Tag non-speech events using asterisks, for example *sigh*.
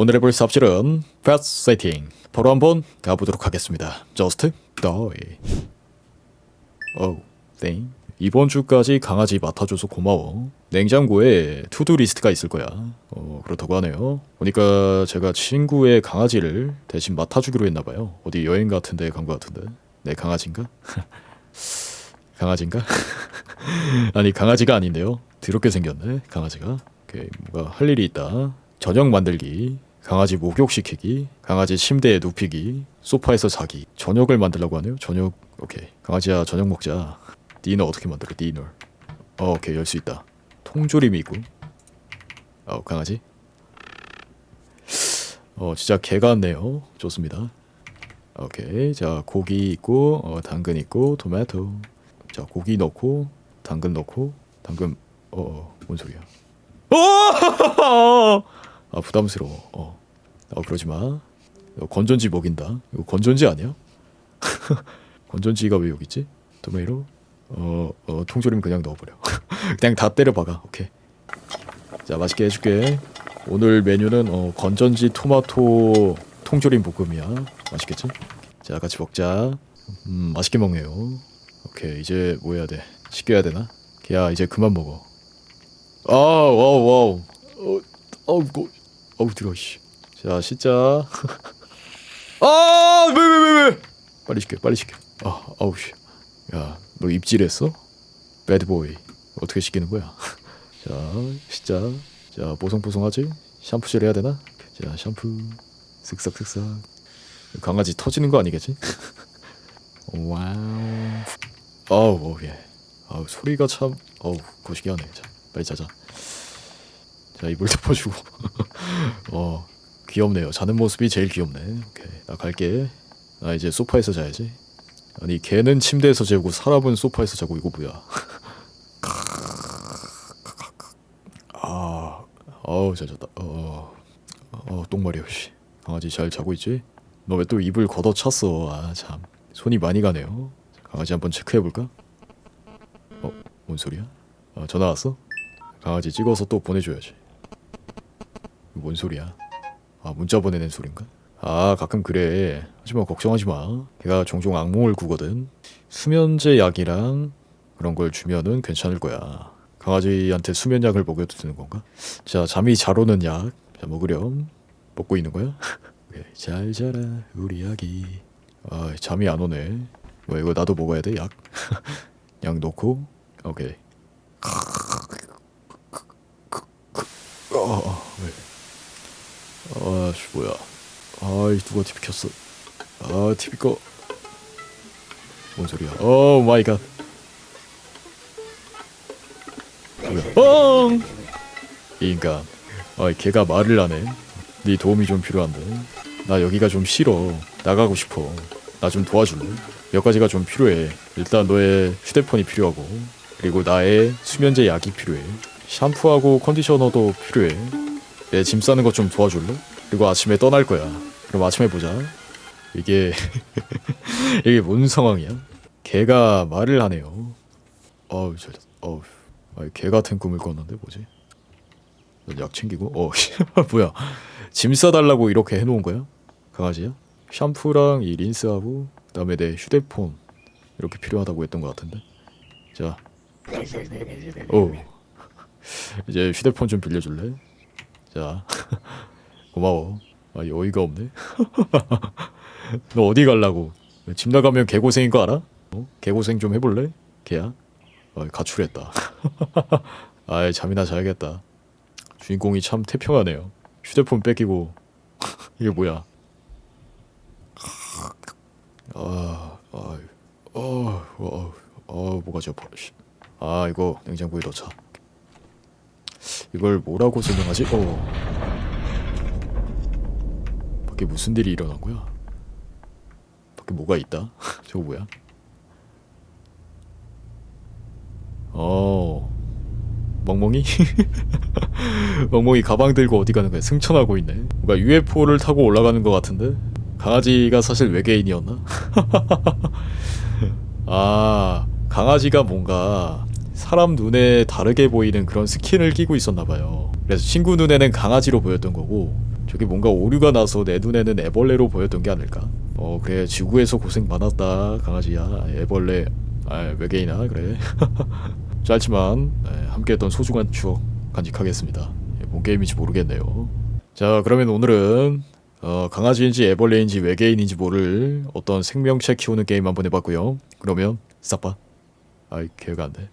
오늘 해볼 삽질은 펫 세팅 바로 한번 가보도록 하겠습니다. Just die. 어우 땡 이번 주까지 강아지 맡아줘서 고마워. 냉장고에 투두 리스트가 있을 거야. 어 그렇다고 하네요. 보니까 제가 친구의 강아지를 대신 맡아주기로 했나 봐요. 어디 여행 같은 데 간 것 같은데. 내 강아지인가? *laughs* 강아지인가? *laughs* 아니 강아지가 아닌데요. 더럽게 생겼네 강아지가. 오케이 뭐가 할 일이 있다. 저녁 만들기 강아지 목욕시키기 강아지 침대에 눕히기 소파에서 자기 저녁을 만들려고 하네요. 저녁 오케이. 강아지야 저녁 먹자. 디너 어떻게 만들어 디너? 어 오케이 열 수 있다. 통조림이 있고. 어 강아지? 어 진짜 개 같네요. 좋습니다. 오케이. 자 고기 있고 어 당근 있고 토마토. 자 고기 넣고 당근 넣고 당근 어뭔 소리야? 어! *laughs* 아 부담스러워. 어, 어 그러지 마. 이거 건전지 먹인다. 이거 건전지 아니야? *laughs* 건전지가 왜 여기 있지? 토메이로? 어, 어 통조림 그냥 넣어버려. *laughs* 그냥 다 때려 박아. 오케이. 자 맛있게 해줄게. 오늘 메뉴는 어, 건전지 토마토 통조림 볶음이야. 맛있겠지? 자 같이 먹자. 음 맛있게 먹네요. 오케이 이제 뭐 해야 돼? 씻겨야 되나? 야 이제 그만 먹어. 아우 와우 와우. 어, 어우 고 어우 들어 씨. 자 씻자. *laughs* 아왜 왜 왜 왜? 빨리 시켜 빨리 시켜 아 아우 씨 야 너 입질했어? 배드보이 어떻게 시키는 거야? *laughs* 자 씻자. 자 보송보송하지? 샴푸질 해야 되나? 자 샴푸. 쓱싹쓱싹. 강아지 터지는 거 아니겠지? *laughs* 와우. 아우 어우 예. 아우 소리가 참 어우 거시기하네. 자 빨리 자자 자 이불 덮어주고. *laughs* 어 귀엽네요. 자는 모습이 제일 귀엽네. 오케이. 나 갈게. 나 이제 소파에서 자야지. 아니 개는 침대에서 재우고 사람은 소파에서 자고 이거 뭐야? *laughs* 아 어우 잘 잤다. 어, 어 똥마려 씨. 강아지 잘 자고 있지? 너 왜 또 이불 걷어 찼어? 아 참. 손이 많이 가네요. 강아지 한번 체크해 볼까? 어뭔 소리야? 아 전화 왔어? 강아지 찍어서 또 보내줘야지. 뭔 소리야? 아 문자 보내는 소린가? 아 가끔 그래. 하지만 걱정하지 마. 걔가 종종 악몽을 꾸거든. 수면제 약이랑 그런 걸 주면은 괜찮을 거야. 강아지한테 수면약을 먹여도 되는 건가? 자 잠이 잘 오는 약. 자 먹으렴. 먹고 있는 거야? *laughs* 잘 자라 우리 아기. 아 잠이 안 오네. 뭐 이거 나도 먹어야 돼 약? *laughs* 약 넣고 오케이. 아, 아, 왜? 아, 씨, 뭐야? 아이, 누가 TV 켰어? 아, TV 꺼. 뭔 소리야? 오 마이 갓. 뭐야? 뻥! 이 인간. 아, 걔가 말을 안 해. 네 도움이 좀 필요한데. 나 여기가 좀 싫어. 나가고 싶어. 나 좀 도와줄래? 몇 가지가 좀 필요해. 일단 너의 휴대폰이 필요하고, 그리고 나의 수면제 약이 필요해. 샴푸하고 컨디셔너도 필요해. 내 짐 싸는 것 좀 도와줄래? 그리고 아침에 떠날 거야. 그럼 아침에 보자. 이게 *laughs* 이게 뭔 상황이야? 개가 말을 하네요. 어우 저 어우 아, 개 같은 꿈을 꿨는데 뭐지? 약 챙기고 어 *laughs* 뭐야? 짐 싸달라고 이렇게 해놓은 거야? 강아지야? 샴푸랑 이 린스하고 그다음에 내 휴대폰 이렇게 필요하다고 했던 것 같은데. 자. 오. 이제 휴대폰 좀 빌려줄래? 자 *laughs* 고마워 아 여의가 없네 *laughs* 너 어디 갈라고 집 나가면 개고생인 거 알아? 어? 개고생 좀 해볼래? 개야? 아 가출했다 *laughs* 아이 잠이나 자야겠다 주인공이 참 태평하네요 휴대폰 뺏기고 *laughs* 이게 뭐야 아, 아, 어, 어, 어, 뭐가 저 씨. 아, 이거 냉장고에 넣자. 이걸 뭐라고 설명하지? 어. 밖에 무슨 일이 일어난 거야? 밖에 뭐가 있다? *laughs* 저거 뭐야? 어. 멍멍이? *laughs* 멍멍이 가방 들고 어디 가는 거야? 승천하고 있네. 뭔가 UFO를 타고 올라가는 것 같은데? 강아지가 사실 외계인이었나? *laughs* 아, 강아지가 뭔가 사람 눈에 다르게 보이는 그런 스킨을 끼고 있었나 봐요. 그래서 친구 눈에는 강아지로 보였던 거고 저기 뭔가 오류가 나서 내 눈에는 애벌레로 보였던 게 아닐까? 어 그래 지구에서 고생 많았다 강아지야. 애벌레. 아 외계인아 그래. *laughs* 짧지만 네, 함께했던 소중한 추억 간직하겠습니다. 예, 뭔 게임인지 모르겠네요. 자 그러면 오늘은 어, 강아지인지 애벌레인지 외계인인지 모를 어떤 생명체 키우는 게임 한번 해봤고요. 그러면 싸빠 아이 기회가 안돼